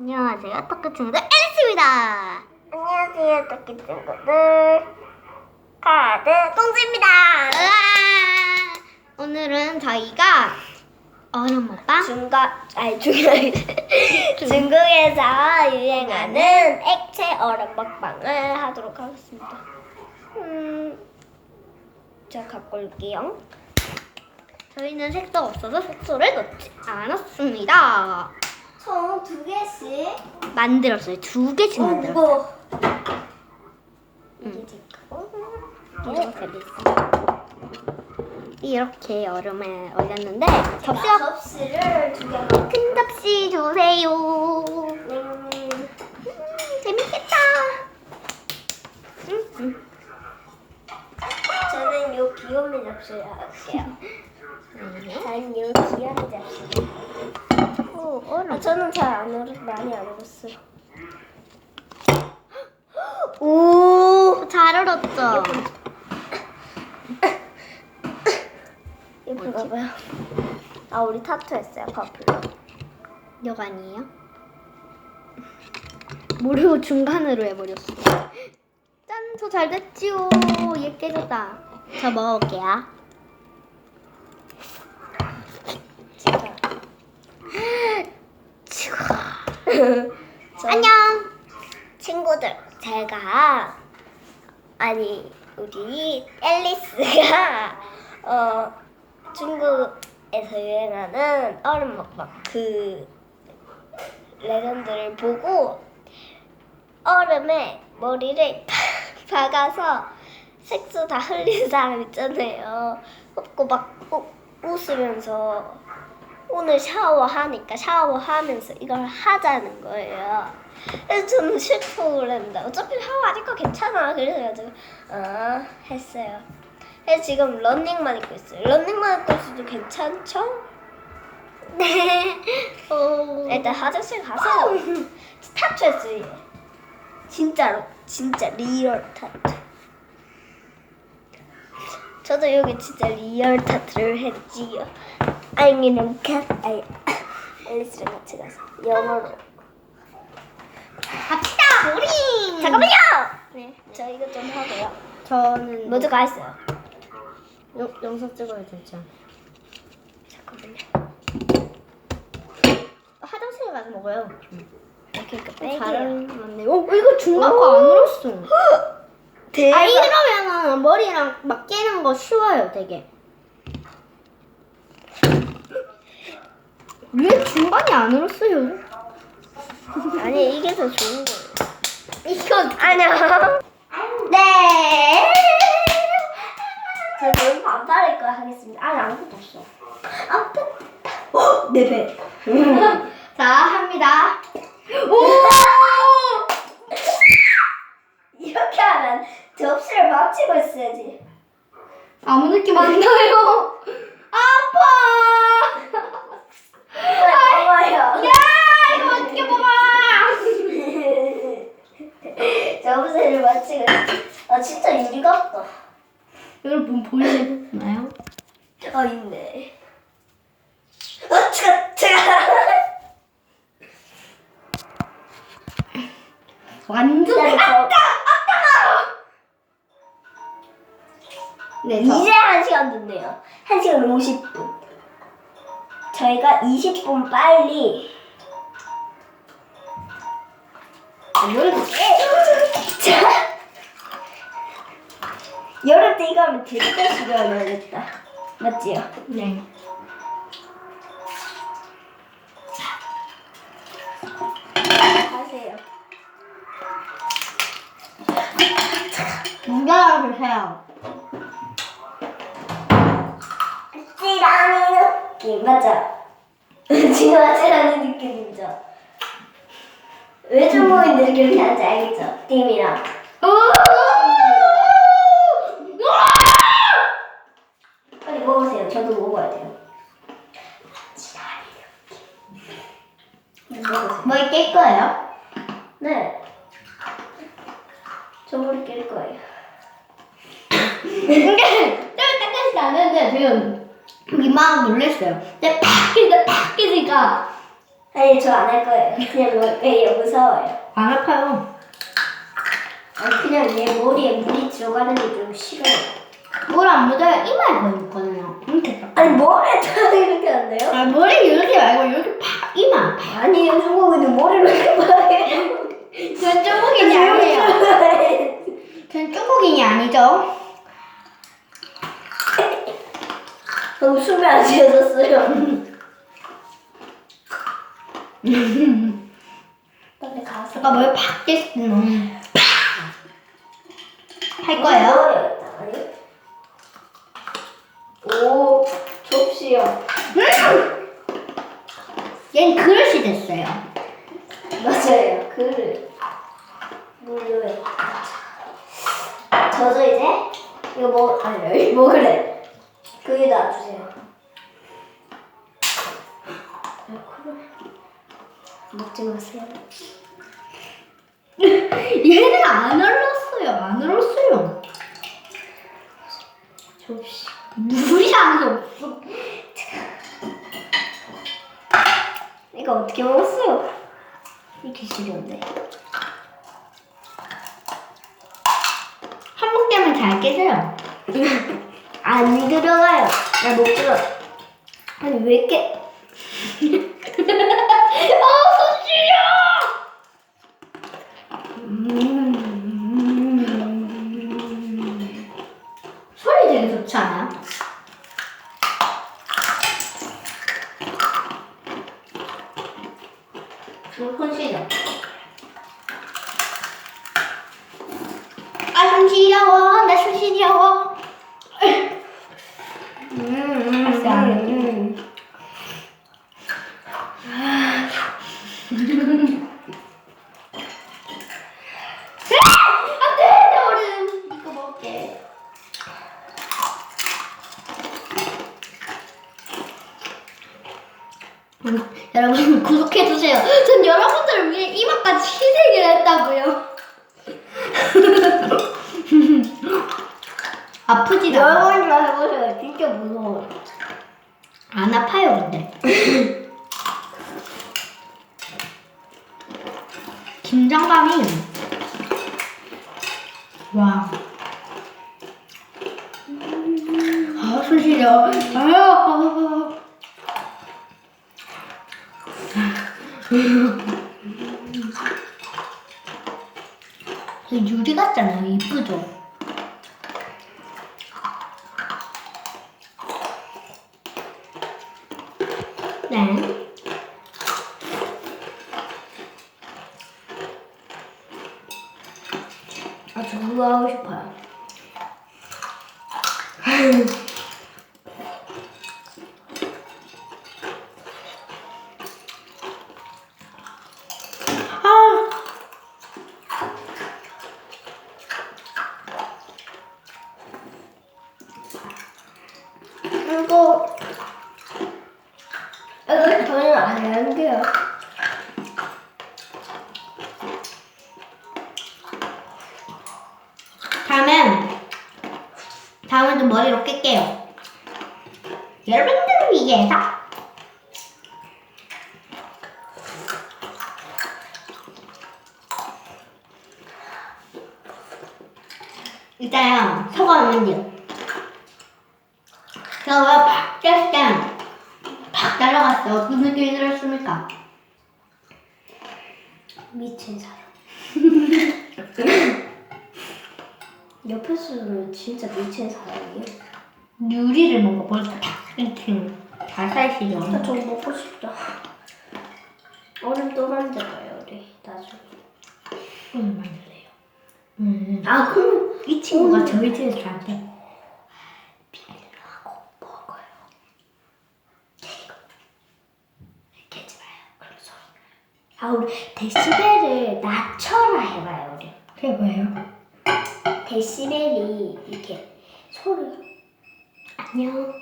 안녕하세요. 토크 친구들 앨리스입니다. 안녕하세요, 토끼 친구들. 카드 꽁지입니다. 으아! 오늘은 저희가 얼음 먹방 중국, 아니 중국, 중국에서 유행하는 액체 얼음 먹방을 하도록 하겠습니다. 음, 자 갖고 올게요. 저희는 색소 없어서 색소를 넣지 않았습니다. 총 두 개씩. 만들었어요. 두 개씩 만들었어요. 이게 제 거. 이렇게 이렇게 얼음에 올렸는데 접시가 접시가 접시를 두 개만. 큰 접시 주세요. 음, 재밌겠다. 음, 음. 저는 요 귀요미 접시를 할게요. 네. 저는 요 귀요미 접시. 오, 얼음. 아, 저는 잘 안 얼었, 많이 안 얼었어요. 오, 잘 얼었죠? 예쁜가 봐요. 아, 우리 타투 했어요, 커플. 이거 아니에요? 모르고 중간으로 해버렸어. 짠, 저 잘 됐지요. 얘 깨졌다. 저 먹어볼게요. 진짜. 저 안녕. 친구들, 제가, 아니, 우리 앨리스가, 어, 중국에서 유행하는 얼음 먹방, 그, 레전드를 보고, 얼음에 머리를 박아서 색소 다 흘리는 사람 있잖아요. 웃고 막 우, 웃으면서 오늘 샤워하니까 샤워하면서 이걸 하자는 거예요. 그래서 저는 싫다고 그랬는데 어차피 샤워하니까 괜찮아. 그래가지고 아 했어요. 그래서 지금 런닝만 입고 있어요. 런닝만 입고 있어도 괜찮죠? 네. 오. 일단 화장실 가서 타투 했어요. 얘. 진짜로 진짜 리얼 타투. 저도 여기 진짜 리얼 타투를 했지요. 아이미는 cat 아이 앨리스랑 같이 가서 영어로. 갑시다, 우리. 잠깐만요. 네, 저 이거 좀 하고요. 저는 모두가 했어요. 영, 영상 찍어야 되죠. 잠깐만요. 화장실에 가서 먹어요. 이렇게 그잘 빼기요. 맞네. 오, 이거 중간 거안 울었어. 아, 대박. 이러면은 머리랑 막 깨는 거 쉬워요, 되게. 왜 중간이 안 울었어요? 아니 이게 더 좋은 거예요. 이거 아니야. 네. 저 너무 반팔일 거 하겠습니다. 아니 아무것도 없어. 아프. 어, 내 배. 자, 합니다. 오! 이렇게 하면 접시를 받치고 있어야지. 아무 느낌 안 나요. 아파. 왜 먹어요? 야, 이거 어떻게 먹어? 접시를 받치고 있어. 아 진짜 유리 같다. 여러분 보이시나요? 어 있네. 어 차가 차가. 완전 저, 네, 저. 이제 한 시간 됐네요. 한 시간 50분. 저희가 20분 빨리. 여러분 자. 여름 때 이거 하면 되게 시간을 맞지요? 네. 하세요. 무게를 주세요. 찌라는 느낌 맞아. 지금 찌라는 느낌이죠. 왜 주모인들 이렇게 하는지 알겠죠? 팀이랑. 빨리 먹으세요. 저도 먹어야 돼요. 머리 깰 거예요? 네. 저 머리 낄 거예요. 근데 좀 닦아지지 않았는데 지금 민망하고 놀랬어요. 근데 팍! 근데 팍! 끼니까 아니 저 안 할 거예요. 그냥 먹을게요. 무서워요. 안 아파요. 아니 그냥 내 머리에 물이 들어가는 게 좀 싫어요. 물안 묻어요. 이마에 묻거든요. 이렇게. 아니 머리에 다 이렇게 안 돼요? 아, 머리 이렇게 말고 이렇게 팍 이마. 아니에요. 중국인은 머리를 이렇게 말해요. 전 쪼국인이 아니에요. 전 쪼국인이 아니죠. 너무 숨이 안 쉬어졌어요. 빨리 가서. 아까 뭘팍 깼으면 할 거예요. 오, 접시요. 얜 그릇이 됐어요. 맞아요. 그릇. 물로요. 저도 이제 이거 먹 아니 먹으래. 그게 놔주세요. 먹지 마세요. 얘는 안 얼었어요. 안 얼었어요. 접시. 물이 안 없어. 이거 어떻게 먹었어요? 이렇게 싫은데. 한국 되면 잘 깨져요. 안 들어가요. 나 먹지 마. 아니 왜 이렇게 아, 손 시려! 소 희생을 했다고요. 아프지도 않아. 여러분 좀 해보세요. 진짜 무서워. 안 아파요, 근데. 긴장감이. 와. 아, 손 시려. 아 같잖 저는 안 할게요. 다음엔 다음은 좀 머리로 깰게요. 여러분들을 위해서. 일단 소감은요. 제가 왜팍 깼을 때팍 날아갔어요. 어떤 느낌이 들었습니까? 미친 사람. 옆에서는 진짜 미친 사람이에요. 유리를 먹어볼까? 이렇게 자살시죠. 아, 저 먹고 싶다. 얼음 또 만들어요, 우리 나중에. 음, 만들래요. 음. 아, 그럼 이 친구가 저희 집에서 저한테 비밀로 하고 먹어요. 깨지 마요. 그럼 소리. 아, 우리 데시벨을 낮춰라 해봐요, 우리. 그게 뭐예요? 데시벨이 이렇게 소리. 안녕.